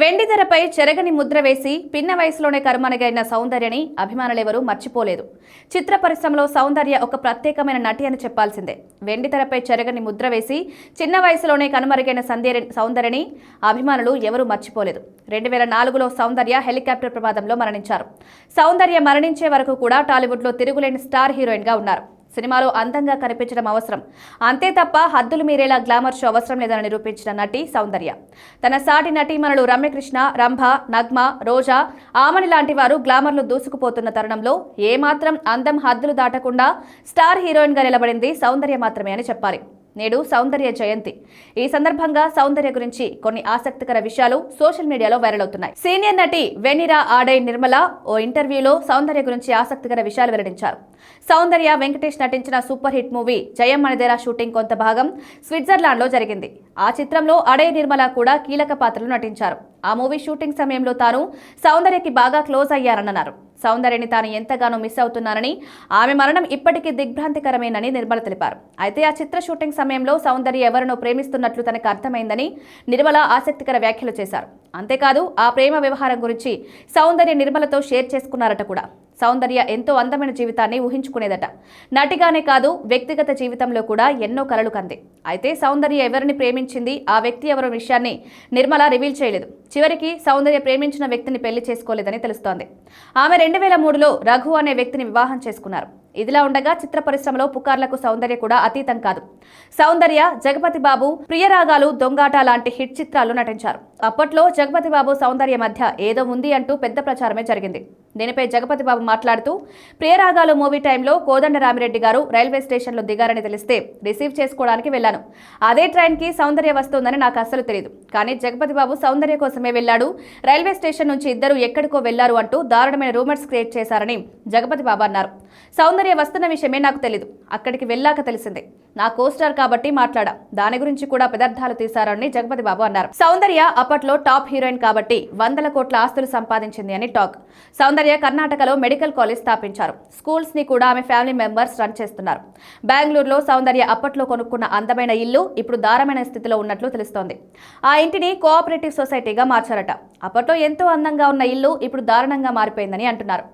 వెండితెరపై చెరగని ముద్ర వేసి పిన్న వయసులోనే కరుమనగైన సౌందర్యని అభిమానులెవరూ మర్చిపోలేదు. చిత్ర పరిశ్రమలో సౌందర్య ఒక ప్రత్యేకమైన నటి అని చెప్పాల్సిందే. వెండితెరపై చెరగని ముద్ర వేసి చిన్న వయసులోనే కనుమరుగైన సందేరి సౌందర్యని అభిమానులు ఎవరూ మర్చిపోలేదు. రెండు వేల నాలుగులో సౌందర్య హెలికాప్టర్ ప్రమాదంలో మరణించారు. సౌందర్య మరణించే వరకు కూడా టాలీవుడ్లో తిరుగులేని స్టార్ హీరోయిన్గా ఉన్నారు. సినిమాలో అందంగా కనిపించడం అవసరం. అంతే తప్ప హద్దులు మీరేలా గ్లామర్ షో అవసరం లేదని నిరూపించిన నటి సౌందర్య. తన సాటి నటీమణులు రమ్యకృష్ణ రంభ నగ్మ రోజా ఆమని లాంటి వారు గ్లామర్లు దూసుకుపోతున్న తరుణంలో ఏమాత్రం అందం హద్దులు దాటకుండా స్టార్ హీరోయిన్గా నిలబడింది సౌందర్య మాత్రమే అని చెప్పాలి. నేడు సౌందర్య జయంతి. ఈ సందర్భంగా సౌందర్య గురించి కొన్ని ఆసక్తికర విషయాలు సోషల్ మీడియాలో వైరల్ అవుతున్నాయి. సీనియర్ నటి వెనిరా ఆడై నిర్మల ఓ ఇంటర్వ్యూలో సౌందర్య గురించి ఆసక్తికర విషయాలు వెల్లడించారు. సౌందర్య వెంకటేష్ నటించిన సూపర్ హిట్ మూవీ జయం మణిదేరా షూటింగ్ కొంత భాగం స్విట్జర్లాండ్లో జరిగింది. ఆ చిత్రంలో అడై నిర్మల కూడా కీలక పాత్రలు నటించారు. ఆ మూవీ షూటింగ్ సమయంలో తాను సౌందర్యకి బాగా క్లోజ్ అయ్యారన్నారు. సౌందర్యని తాను ఎంతగానో మిస్ అవుతున్నానని ఆమె మరణం ఇప్పటికీ దిగ్భ్రాంతికరమేనని నిర్మల తెలిపారు. అయితే ఆ చిత్ర షూటింగ్ సమయంలో సౌందర్య ఎవరినో ప్రేమిస్తున్నట్లు తనకు అర్థమైందని నిర్మల ఆసక్తికర వ్యాఖ్యలు చేశారు. అంతేకాదు ఆ ప్రేమ వ్యవహారం గురించి సౌందర్య నిర్మలతో షేర్ చేసుకున్నారట కూడా. సౌందర్య ఎంతో అందమైన జీవితాన్ని ఊహించుకునేదట. నటిగానే కాదు వ్యక్తిగత జీవితంలో కూడా ఎన్నో కలలు కంది. అయితే సౌందర్య ఎవరిని ప్రేమించింది ఆ వ్యక్తి ఎవరి విషయాన్ని నిర్మల రివీల్ చేయలేదు. చివరికి సౌందర్య ప్రేమించిన వ్యక్తిని పెళ్ళి చేసుకోలేదని తెలుస్తోంది. ఆమె రెండు వేల మూడులో రఘు అనే వ్యక్తిని వివాహం చేసుకున్నారు. ఇదిలా ఉండగా చిత్ర పరిశ్రమలో పుకార్లకు సౌందర్య కూడా అతీతం కాదు. సౌందర్య జగపతి బాబు ప్రియరాగాలు దొంగాట లాంటి హిట్ చిత్రాలు నటించారు. అప్పట్లో జగపతి బాబు సౌందర్య మధ్య ఏదో ఉంది అంటూ పెద్ద ప్రచారమే జరిగింది. దీనిపై జగపతి బాబు మాట్లాడుతూ ప్రియరాగాలు మూవీ టైంలో కోదండ రామిరెడ్డి గారు రైల్వే స్టేషన్లో దిగారని తెలిస్తే రిసీవ్ చేసుకోవడానికి వెళ్ళాను. అదే ట్రైన్కి సౌందర్య వస్తుందని నాకు అస్సలు తెలియదు కానీ జగపతి బాబు సౌందర్య కోసమే వెళ్ళాడు. రైల్వే స్టేషన్ నుంచి ఇద్దరు ఎక్కడికో వెళ్ళారు అంటూ దారుణమైన రూమర్స్ క్రియేట్ చేశారని జగపతి బాబు అన్నారు. సౌందర్య వస్తున్న విషయమే నాకు తెలియదు అక్కడికి వెళ్ళాక తెలిసిందే. నా కోస్టార్ కాబట్టి మాట్లాడా. దాని గురించి కూడా పదార్థాలు తీశారని జగపతి బాబు అన్నారు. సౌందర్య అప్పట్లో టాప్ హీరోయిన్ కాబట్టి వందల కోట్ల ఆస్తులు సంపాదించింది అని టాక్. సౌందర్య కర్ణాటకలో మెడికల్ కాలేజ్ స్థాపించారు. స్కూల్స్ని కూడా ఆమె ఫ్యామిలీ మెంబర్స్ రన్ చేస్తున్నారు. బెంగళూరులో సౌందర్య అప్పట్లో కొనుక్కున్న అందమైన ఇల్లు ఇప్పుడు దారమైన స్థితిలో ఉన్నట్లు తెలుస్తోంది. ఆ ఇంటిని కోఆపరేటివ్ సొసైటీగా మార్చారట. అప్పట్లో ఎంతో అందంగా ఉన్న ఇల్లు ఇప్పుడు దారుణంగా మారిపోయిందని అంటున్నారు.